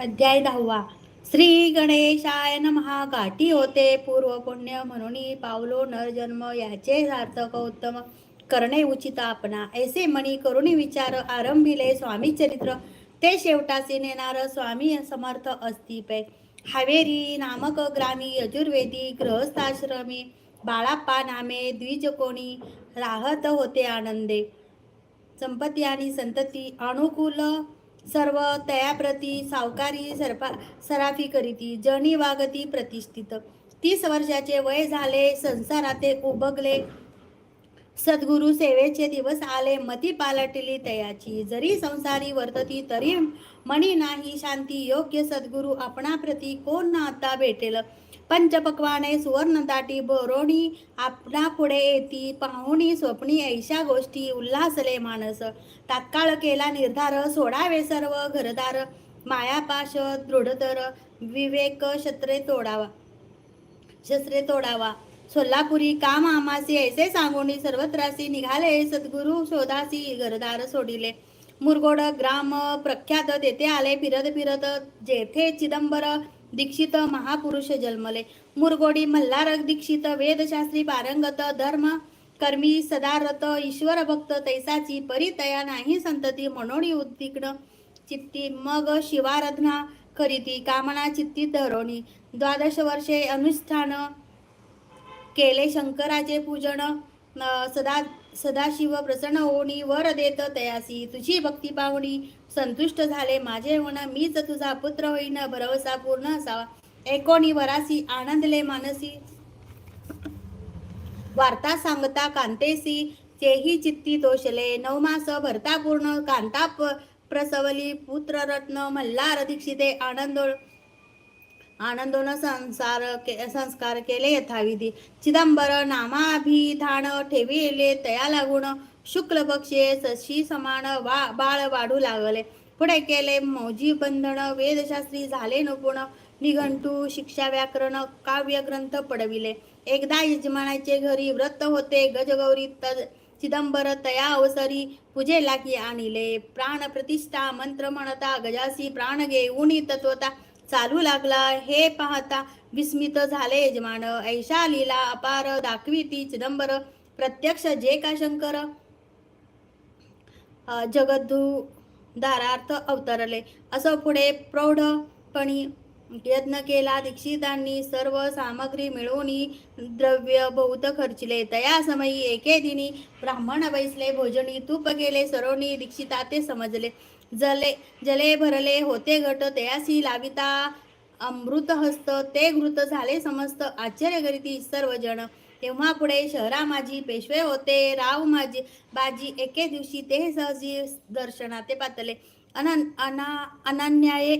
अध्याय दहावा. श्री गणेशाय नमहा गाठी होते पूर्व पुण्य म्हणून पावलो नरजन्म याचे सार्थक उत्तम. करणे उचित आपणा. ऐसे मनी करुणी विचार आरंभिले स्वामी चरित्र. ते शेवटाचे नेणार स्वामी समर्थ अस्तिपे. हावेरी नामक ग्रामी यजुर्वेदी ग्रहस्थाश्रमी बाळाप्पा नामे द्विजकोणी राहत होते आनंदे. संपत्ती आणि संतती अनुकूल सर्व तयाप्रती सावकारी सरपा सराफी करीती जणी वागती प्रतिष्ठित. तीस वर्षाचे वय झाले संसाराते उबगले. सद्गुरु सेवेचे दिवस आले मती पालटली तयाची. जरी संसारी वर्तती तरी म्हणी नाही शांती योग्य सद्गुरु आपणाप्रती कोण ना आता भेटेल? पंचपक्वाने सुवर्ण दाटी बोरोणी आपणा पुढे येती पाहुणी स्वप्नी ऐशा गोष्टी उल्हासले मानस. तात्काळ केला निर्धार सोडावे सर्व घरदार. मायापाश दृढतर विवेक शस्त्रे तोडावा. शस्त्रे तोडावा. सोलापुरी काम आमासी ऐसे सांगोणी सर्वत्रासी निघाले सद्गुरु शोधासी घरदार सोडिले. मुरगोड ग्राम प्रख्यात तेथे आले फिरत फिरत जेथे चिदंबर दीक्षित महापुरुष जन्मले. मुरगोडी मल्हार दीक्षित वेदशास्त्री पारंगत धर्म कर्मी सदारत ईश्वर भक्त तैसाची परितया नाही संतती मनोडी उद्विग्न. चित्ती मग शिवाराधना करीती कामना चित्ती धरोणी द्वादश वर्षे अनुष्ठान केले शंकराचे पूजन सदा सदाशिव प्रसन्न होणी वर देत तयासी. तुझी भक्ती पाहुणी संतुष्ट झाले. माझे मन मीच तुझा पुत्र होईन भरवसा पूर्ण असावा. एकोणी वरासी आनंदले मानसी. वार्ता सांगता कांतेसी तेही चित्ती तोषले. नवमास भरता पूर्ण कांता प्रसवली. पुत्ररत्न मल्हार दीक्षिते आनंद आनंदोन संसार के- संस्कार केले यथाविधी. चिदंबर नामाभिधान ठेविले तया लागून शुक्ल पक्षे सशी समान वा बाळ वाढू लागले. पुढे केले मौजी बंधन वेदशास्त्री झाले नपुण निघंटू शिक्षा व्याकरण काव्य ग्रंथ पडविले. एकदा यजमानाचे घरी व्रत होते गजगौरी तज चिदंबर तया अवसरी पूजेला की आणिले. प्राण प्रतिष्ठा मंत्र म्हणता गजासी प्राण घेऊन तत्वता चालू लागला. हे पाहता विस्मित झाले यजमान. ऐशा लीला अपार दाखवी ती चिदंबर. प्रत्यक्ष जे का शंकर? अ, जगद्धू दारार्थ अवतरले. असं पुढे प्रौढपणी यत्न केला. दीक्षितांनी सर्व सामग्री मिळवून द्रव्य बहुत खर्चिले. तया समयी एके दिनी ब्राह्मण बैसले. भोजनी तूप गेले सरोनी दीक्षिता ते समजले. जले जले भरले होते घट तयासी लाविता अमृत हस्त ते घृत झाले समस्त. आश्चर्य करीती सर्वजण. तेव्हा पुढे शहरा माझी पेशवे होते राव माझी बाजी एके दिवशी ते सहजी दर्शनाते पातले. अनन अना अनन्याये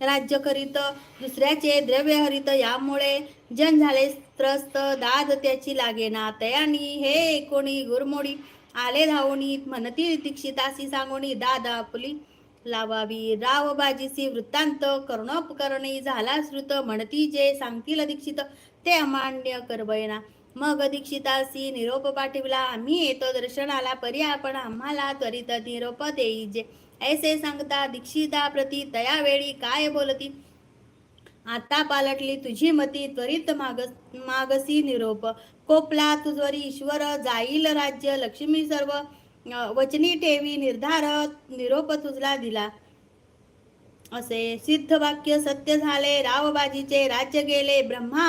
राज्य करीत दुसऱ्याचे द्रव्य हरित यामुळे जन झाले त्रस्त दाद त्याची लागेना तयानी हे कोणी गुरमोडी. आले धावणी म्हणती दीक्षितासी सांगोणी दादा आपली लावावी राव बाजीसी वृत्तांत. करुणोपकरणी झाला श्रुत. म्हणती जे सांगतील दीक्षित ते अमान्य करवयना. मग दीक्षितासी निरोप पाठविला आम्ही येतो दर्शनाला परी आपण आम्हाला त्वरित निरोप देईजे. ऐसे सांगता दीक्षिता प्रती तयावेळी काय बोलती? आता पालटली तुझी मती त्वरित मागस मागसी निरोप. कोपला तुझवरी ईश्वर जाईल राज्य लक्ष्मी सर्व. वचनी ठेवी निर्धार निरोप तुझला दिला. असे सिद्ध वाक्य सत्य झाले रावबाजीचे राज्य गेले ब्रह्मा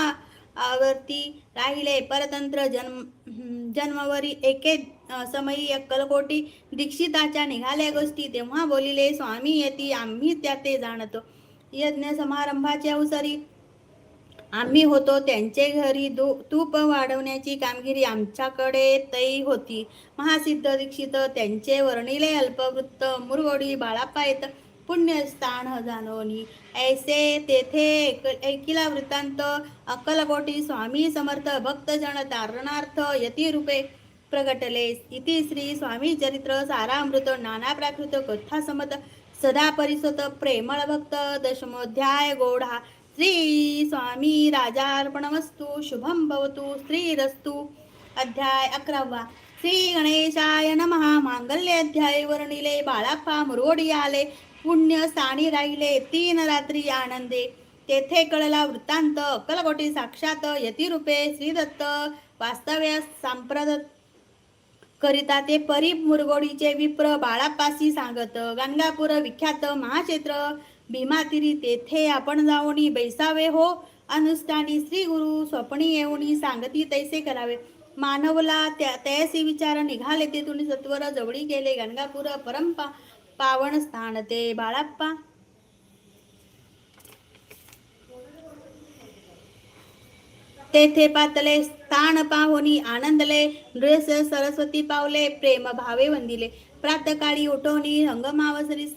आवर्ती राहिले. परतंत्र जन्म जन्मवरी एके समयी अक्कलकोटी दीक्षिताच्या निघाल्या गोष्टी. तेव्हा बोलिले स्वामी येती आम्ही त्या ते जाणतो. यज्ञ समारंभाच्या अवसरी आम्ही होतो. त्यांचे घरी दू तूप वाढवण्याची कामगिरी आमच्याकडे तई होती. महासिद्ध दीक्षित त्यांचे वर्णिले अल्पवृत्त मुरगोडी बाळापायत पुण्यस्थान जानोनी ऐसे तेथे एक- ऐकिला वृत्तांत अक्कलकोटी स्वामी समर्थ भक्तजन तारणार्थ यतिरूपे प्रगटले. इति श्री स्वामी चरित्र सारामृत नाना प्राकृत कथा समत सदा परिसत प्रेमळ भक्त दशमोध्याय गोढा. श्री स्वामी राजार्पणमस्तु शुभम भवतु श्रीरस्तु. अध्याय अकरावा. श्री गणेशाय नमः. मांगल्य अध्याय वर्णिले बाळाप्पा मुरोडी आले. पुण्य स्थानी राहिले तीन रात्री आनंदे. तेथे कळला वृत्तांत अक्कलकोटी साक्षात यतिरूपे श्रीदत्त. वास्तव्य सांप्रदत्त करिता ते परीप मुरगोडीचे विप्र बाळापासी सांगत गाणगापूर विख्यात महाक्षेत्र भीमातिरी तेथे आपण जाऊनी बैसावे हो. अनुष्ठानी श्री गुरु स्वप्नी येऊनी सांगती तैसे करावे. मानवला त्या तैसी विचार निघाले तेथून सत्वर जवळी गेले गणगापूर परंपा पावन स्थान ते बाळाप्पा. तेथे पातले स्थान पाहुनी आनंदले नृस सरस्वती पावले प्रेम भावे वंदिले. प्रातकाळी उठवणी संगमावसरी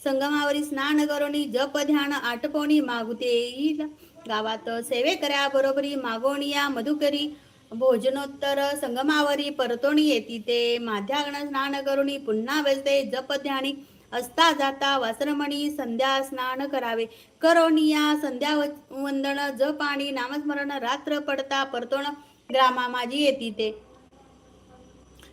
संगमावरी स्नान करोनी जप ध्यान आटपोणी मागुते येईल गावात सेवे करा बरोबरी मागोनिया मधुकरी. भोजनोत्तर संगमावरी परतोणी येती ते. माध्याग्न स्नान करुणी पुन्हा बसते जप ध्यानी. असता जाता वासरमणी संध्या स्नान करावे. करोनिया संध्या वंदन जप आणि नामस्मरण रात्र पडता परतोण ग्रामा माझी येती ते.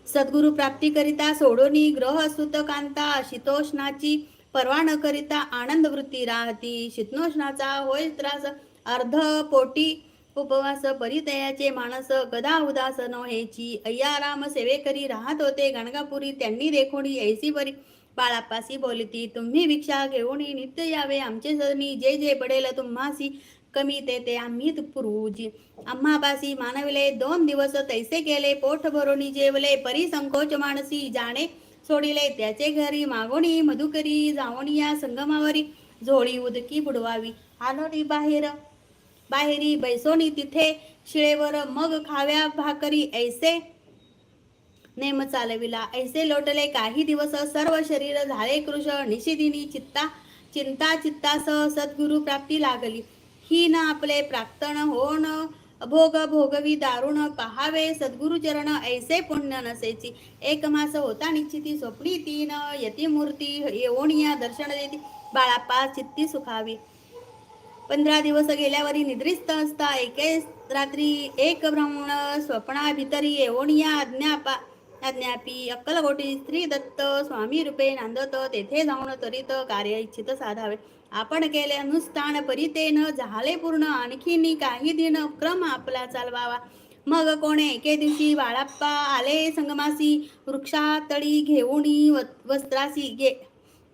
सद्गुरु प्राप्ती करिता सोडोनी ग्रह सुतकांता शीतोष्णाची पर्वा न करिता आनंद वृत्ती राहती. शीतोष्णाचा होय त्रास अर्ध पोटी उपवास परितयाचे माणस गदा उदास न हेची अय्याराम सेवेकरी राहत होते. गणगापुरी त्यांनी देखोणी ऐसी परी बाळापासी बोलती तुम्ही भिक्षा घेऊन नित्य यावे आमचे सदनी जे जे पडेल तुम्हासी कमी ते ते आम्ही पुरुजी. आम्हापासी मानविले दोन दिवस तैसे केले पोट भरून जेवले परी संकोच माणसी जाणे सोडिले त्याचे घरी मागोणी मधुकरी जावणिया संगमावरी झोळी उदकी बुडवावी. आलोनी बाहेर बाहेरी बैसोनी तिथे शिळेवर मग खाव्या भाकरी ऐसे नेम चालविला. ऐसे लोटले काही दिवस सर्व शरीर झाले कृश निशिदिनी चित्ता चिंता चित्तास सद्गुरु प्राप्ती लागली. ही न आपले प्राक्तन होण भोग भोगवी दारुण पहावे सद्गुरु चरण ऐसे पुण्य नसेची. एक मास होता निश्चिती स्वप्नी तीन यती मूर्ती येवोनिया दर्शन देती. बाळापा चित्ती सुखावी. पंधरा दिवस गेल्यावरी निद्रिस्त असता. एके रात्री एक भ्रमण स्वप्ना भितरी येवोनिया अज्ञापा अज्ञापी अक्कलकोटी स्त्री दत्त स्वामी रूपे नांदत तेथे जाऊन त्वरित कार्य इच्छित साधावे. आपण केले अनुष्ठान परितेन झाले पूर्ण आणखीन काही दिन क्रम आपला चालवावा. मग कोणे एके दिवशी बाळाप्पा आले संगमासी वृक्षातळी घेऊन व- वस्त्रासी गे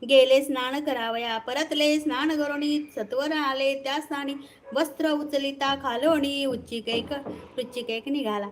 गेले स्नान करावया. परतले स्नान करोनी सत्वर आले त्या स्थानी. वस्त्र उचलिता खालोणी उच्चिकेक उच्चिकेक निघाला.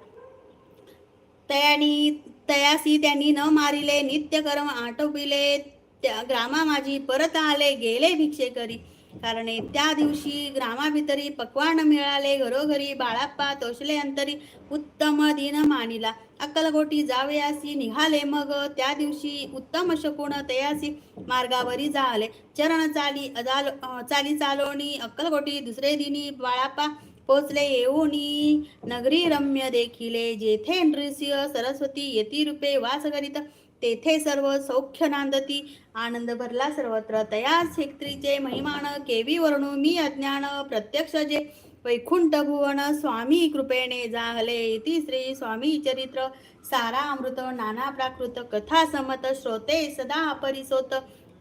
तयानी तयासी त्यांनी न मारिले नित्य कर्म आटोपिले त्या ग्रामा माझी परत आले गेले भिक्षे करी. कारण त्या दिवशी ग्रामाभितरी पक्वान मिळाले घरोघरी बाळाप्पा तोषले अंतरी उत्तम दिन मानिला. अक्कलकोटी जावयासी निघाले मग त्या दिवशी उत्तम शकुण तयासी मार्गावरी जाले. चरण चाली अदाल चाली चालोणी अक्कलकोटी दुसरे दिनी बाळाप्पा पोचले येऊनी नगरी रम्य देखिले जेथे नृसिंह सरस्वती यती रूपे वास करीत तेथे सर्व सौख्य नांदती. आनंद भरला सर्वत्र. तया क्षेत्रीचे महिमान केवी वर्णू मी अज्ञान प्रत्यक्ष जे. वैकुंठ भुवन स्वामी कृपेने जाहले इति श्री स्वामी चरित्र. सारा अमृत नाना प्राकृत कथा समत श्रोते सदा परिसोत.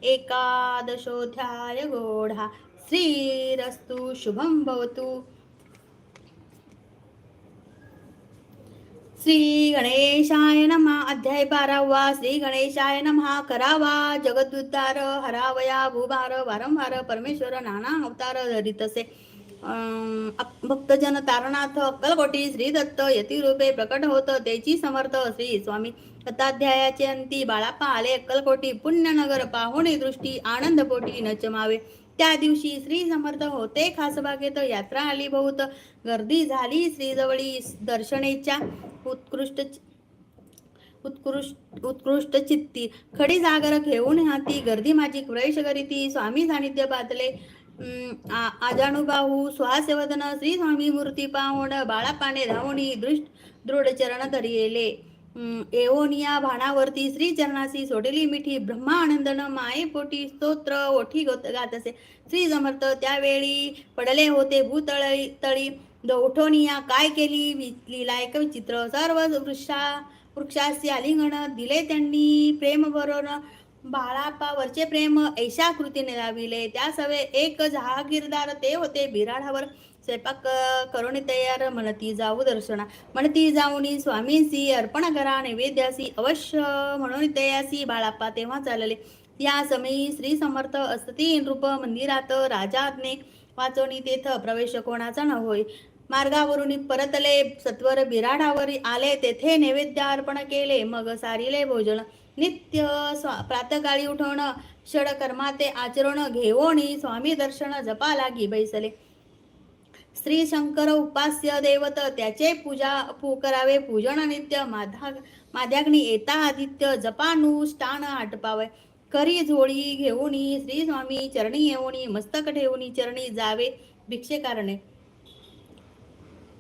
एकादशोध्याय गोढा. श्रीरस्तु शुभम भवतु. श्री गणेशाय नमः. अध्याय बारावा. श्री गणेशाय नमहा करावा. जगदुद्धार हरावया भूभार वारंवार परमेश्वर नाना अवतार धरितसे भक्तजन तारणार्थ अक्कलकोटी श्री दत्त यतिरूपे प्रकट होत त्याची समर्थ श्री स्वामी कथाध्यायाचे अंती बाळापा आले अक्कलकोटी पुण्यनगर पाहुणे दृष्टी आनंदपोटी नचमावे. त्या दिवशी श्री समर्थ होते. खासबागेत यात्रा आली बहुत. गर्दी झाली श्रीजवळी दर्शनेच्या. उत्कृष्ट उत्कृष्ट उत्कृष्ट चित्ती. खडी जागर घेऊन हाती गर्दी माझी प्रवेश करीती. स्वामी सानिध्य बादले आ- आजानुबाहू श्वासवदन श्री स्वामी मूर्ती पाहुण बाळापाने धावणी दृष्ट दृढ चरण धरिले एओनिया एवोनिया भाणावरती श्री चरणासी सोडली मिठी ब्रह्मानंदन माये पोटी स्तोत्र ओठी गात असे श्री समर्थ त्यावेळी पडले होते भूतळी तळी. दौठोनिया काय केली? लिहिला लीला एक विचित्र सर्व वृक्षा वृक्षाशी आलिंगण दिले त्यांनी प्रेम बरोबर बाळापावरचे प्रेम ऐशा कृतीने लाविले. त्या सवे एक जहागीरदार ते होते बिराडावर. स्वयंपाक अ, तयार तयार म्हणती जाऊ दर्शना. म्हणती जाऊनी स्वामींसी अर्पण करा नैवेद्यासी अवश्य म्हणून तयासी बाळाप्पा तेव्हा चालले. या समयी श्री समर्थ असती नृप मंदिरात राजाज्ञे वाचवणी तेथ प्रवेश कोणाचा न होय मार्गावरून परतले सत्वर बिराडावर आले तेथे नैवेद्य अर्पण केले मग सारिले भोजन. नित्य स्वा प्रातकाळी उठवणं षडकर्माते आचरण घेवोनी स्वामी दर्शन जपा लागी बैसले. श्री शंकर उपास्य दैवत त्याचे पूजा पू करावे. पूजन नित्य माधा माध्याग्नी येता आदित्य जपानुष्ठान आटपावे. करी झोळी घेऊनी श्री स्वामी चरणी येऊनी मस्तक ठेवणी चरणी जावे भिक्षे कारणे.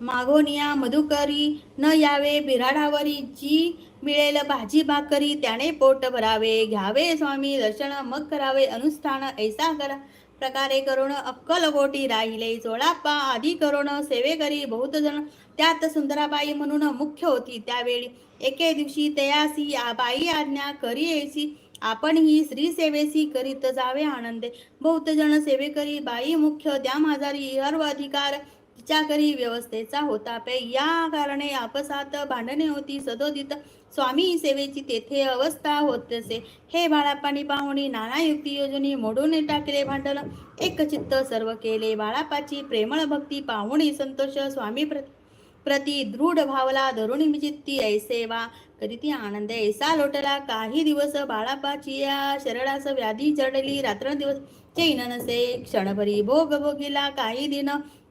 मागोनिया मधुकरी न यावे बिराडावरी जी मिळेल भाजी भाकरी त्याने पोट भरावे. घ्यावे स्वामी दर्शन मग करावे. अनुष्ठान ऐसा करा. प्रकारे करून अक्कल गोटी राहिले. चोळाप्पा आदी करून सेवेकरी बहुत जण त्यात सुंदराबाई म्हणून मुख्य होती. त्यावेळी एके दिवशी तयासी बाई आज्ञा करी येसी आपण ही स्त्री सेवेसी करीत जावे आनंदे. बहुत जण सेवेकरी बाई मुख्य त्या माझारी सर्व अधिकार तिच्या करी व्यवस्थेचा होता. पे या कारणे आपसात भांडणे होती. सदोदित स्वामी सेवेची तेथे अवस्था होत असे. हे बाळापाणी पाहुणी नाना युक्ती योजनी मोडून टाकले भांडल एक चित्त सर्व केले बाळापाची प्रेमळ भक्ती पाहुणी संतोष स्वामी प्रति प्रति दृढ भावला धरुणी चित्ती ऐसे वा करीती आनंद ऐसा लोटला काही दिवस बाळापाची या शरणास व्याधी चढली रात्रंदिवस चैन नसे क्षणभरी भोग भोगिला काही दिन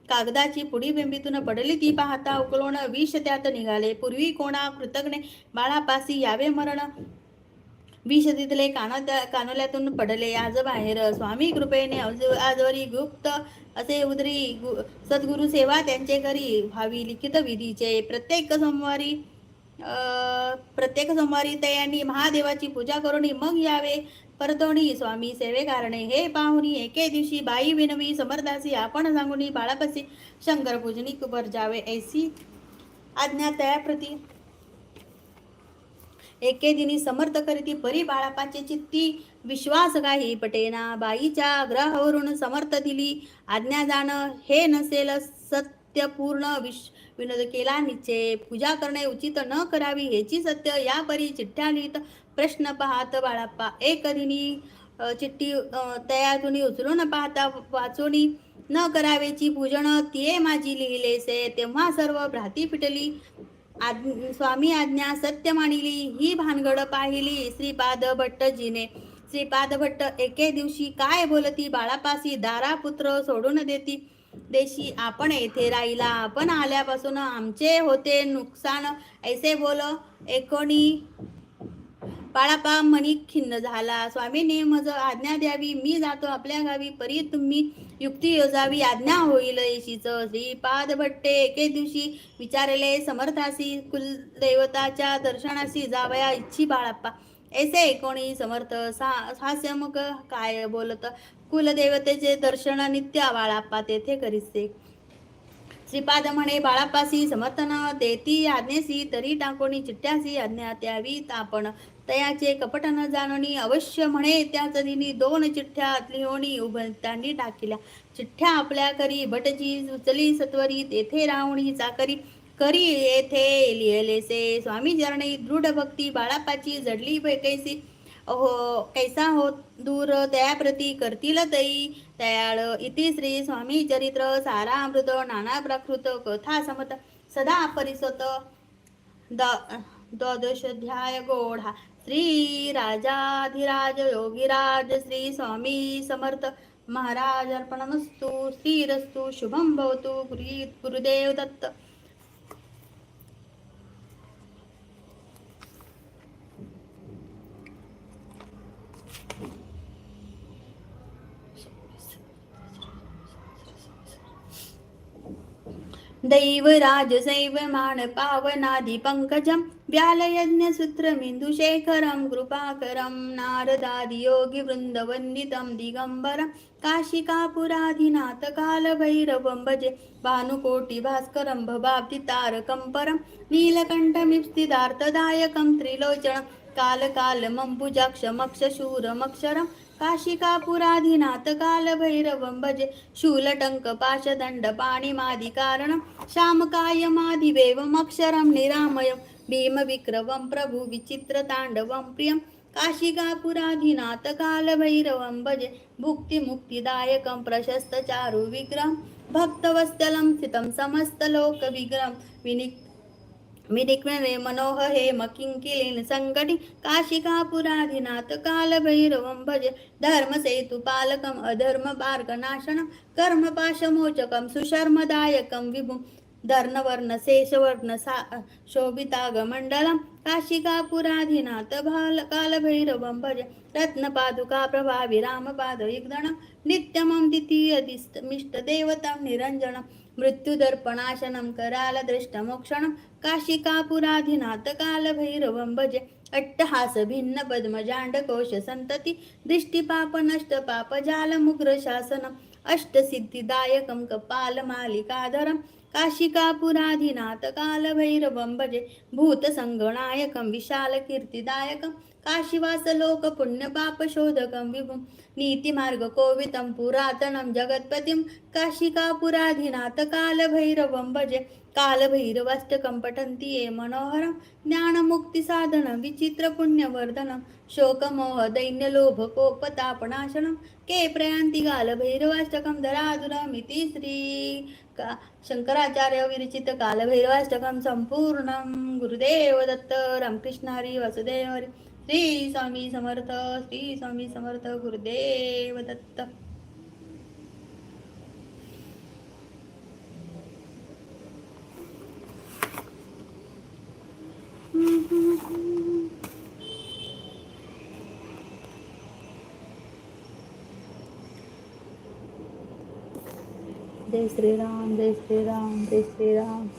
कागदाची पुढी बिंबीतून पडली ती पाहता उकळून विष त्यात निघाले. पूर्वी कोणा कृतज्ञ बाळापासी यावे मरण. विष तिथले काना कानोल्यातून पडले. आज बाहेर स्वामी कृपेने आजवरी गुप्त असे उदरी गु- सद्गुरु सेवा त्यांचे घरी व्हावी लिखित विधीचे प्रत्येक सोमवारी प्रत्येक सोमवारी तयांनी महादेवाची पूजा करून मग यावे. परतोणी स्वामी सेवे कारणे हे पाहुणी एके दिवशी बाई विनवी समर्थासी आपण सांगुनी बाळापासी शंकर पूजनी कुबर जावे ऐसी आज्ञा तयाप्रती. एके दिनी समर्थ करीती परी बाळापाचे चित्ती विश्वास काही पटेना बाईच्या ग्रहावरून समर्थ दिली. आज्ञा जाणं हे नसेल सत्यपूर्ण विश विनोद केला निश्चय पूजा करणे उचित न करावी हेची सत्य या परी चिठ्ठ्या लिहित प्रश्न पाहत बाळाप्पा. एक दिनी चिठ्ठी अ, उचलू न पाहता वाचोनी न करावेची पूजन तिये माझी लिहिलेसे तेव्हा सर्व भ्राती पिटली. आद स्वामी आज्ञा सत्य मानिली. ही भानगड पाहिली श्रीपाद भट्टजीने. श्रीपाद भट्ट एके दिवशी काय बोलती? बाळापासी दारा पुत्र सोडून देती. देशी आपण येथे राहिला. आपण आल्यापासून आमचे होते नुकसान. ऐसे बोल एकोणी बाळापा मनी खिन्न झाला. स्वामीने मज आज्ञा द्यावी. मी जातो आपल्या गावी. परी तुम्ही युक्ती योजावी. आज्ञा होईल येशीच श्रीपाद भट्टे एके दिवशी विचारले समर्थासी कुलदेवताच्या दर्शनासी जावया इच्छी बाळाप्पा ऐसे कोणी समर्थ? सा हास्य मग काय बोलत? कुलदेवतेचे दर्शन नित्य बाळाप्पा तेथे करीसे श्रीपाद म्हणे बाळापासी समर्थन देती आज्ञेसी तरी टाकोणी चिठ्ठ्यासी आज्ञा त्यावी आपण तयाचे कपट न जाणणी अवश्य म्हणे त्याच चरीनी दोन चिठ्ठ्या लिहोणी उभतांनी टाकिल्या. चिठ्ठ्या आपल्या करी भटजी उचली सत्वरी तेथे रावणी चाकरी करी येथे लिहिलेसे. स्वामी चरणी दृढ भक्ती बाळापाची जडली कैसी अहो कैसा हो दूर दयाप्रती करतील तई. तयाळ इति श्री स्वामी चरित्र सारामृत नाना प्राकृत कथा समत सदा परिसत. द्वादशाध्याय गोढा. श्री राजाधिराज योगीराज श्री स्वामी समर्थ. महाराज अर्पणमस्तु श्रीरस्तु शुभम भवतु गुरु गुरुदेव दत्त. दैव राजसैव मान पावनादि पंकजम व्यालयज्ञसूत्रमिन्दुशेखरं कृपाकरं नारदादियोगिवृन्दवन्दितं दिगम्बरं काशिकापुराधिनाथकालभैरवं भजे भानुकोटिभास्करं भवाब्धितारकं परं नीलकण्ठमिप्सिदार्थदायकं त्रिलोचनं कालकालमम्बुजाक्षमक्षशूरमक्षरं काशिकापुराधिनाथकालभैरवं भजे शूलटङ्क पाशदण्डपाणिमादिकारणं श्यामकायमादिवेवमक्षरं निरामयं भीमविक्रमं प्रभु विचित्रताण्डवं प्रियं। काशिकापुराधिनाथकालभैरवं भजे भुक्तिमुक्तिदायकं प्रशस्तचारुविग्रहं भक्तवत्सलं स्थितं समस्तलोकविग्रहं विनिक् विनिक्णे मनोह हे मकिङ्किलीन सङ्कटि काशिकापुराधिनाथ कालभैरवं भजे। धर्मसेतुपालकम् अधर्ममार्गनाशनं कर्मपाशमोचकं सुशर्मदायकं विभुं। धर्णवर्णशेषवर्ण सा शोभितागमण्डलं काशिकापुराधिनाथ बाल कालभैरवं भजे। रत्नपादुका रामपादयुग्धनं नित्यमं द्वितीयदिष्टमिष्टदेवतां निरञ्जनम् मृत्युदर्पणाशनं करालदृष्टमोक्षणं काशिकापुराधिनाथकालभैरवं भजे अट्टहास भिन्न पद्मजाण्डकोश सन्तति दृष्टिपाप अष्टसिद्धिदायकं कपालमालिकाधरं काशिकापुराधिनाथकालभैरवं भजे भूतसङ्गणायकं विशालकीर्तिदायकं काशीवासलोकपुण्यपापशोधकं विभुं नीतिमार्गकोवितं पुरातनं जगत्पतिं काशिकापुराधिनाथ कालभैरवं भजे। कालभैरवष्टकं पठन्ति ये मनोहरं ज्ञानमुक्तिसाधनं विचित्रपुण्यवर्धनं शोकमोहदैन्यलोभकोपतापनाशनं के प्रयान्ति कालभैरवाष्टकं धराधुरमिति श्री का शंकराचार्य विरचित कालभैरवाष्टकं सम्पूर्णं। गुरुदेव दत्त रामकृष्ण वासुदेव श्री स्वामी समर्थ श्री स्वामी समर्थ गुरुदेव दत्त. जय श्रीराम जय श्रीराम जय श्रीराम.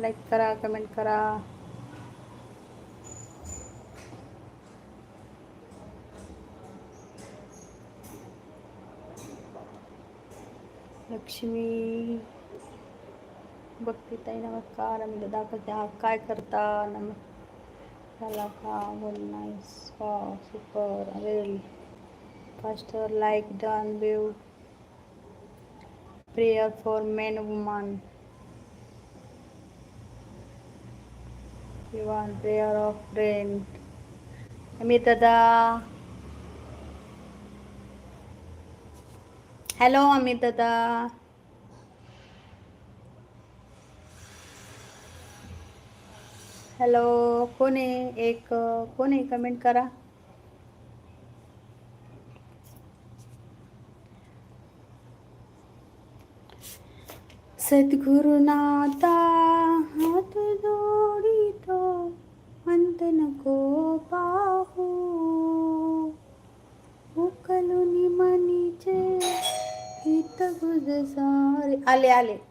लाईक करा कमेंट करा. लक्ष्मी. भक्तीताई ताई नमस्कार. आम्ही दाखवते हा काय करता? नमस्कार झाला का? वन नाईस वा super well faster like done view prayer for men women Iwan prayer of friend. Amitada. दादा हॅलो हॅलो कोण आहे एक कोण आहे कमेंट करा सद्गुरुनाथा हात जोडी अंत नको पाहू उकलुनी मनीचे हित गुजसारे आले आले.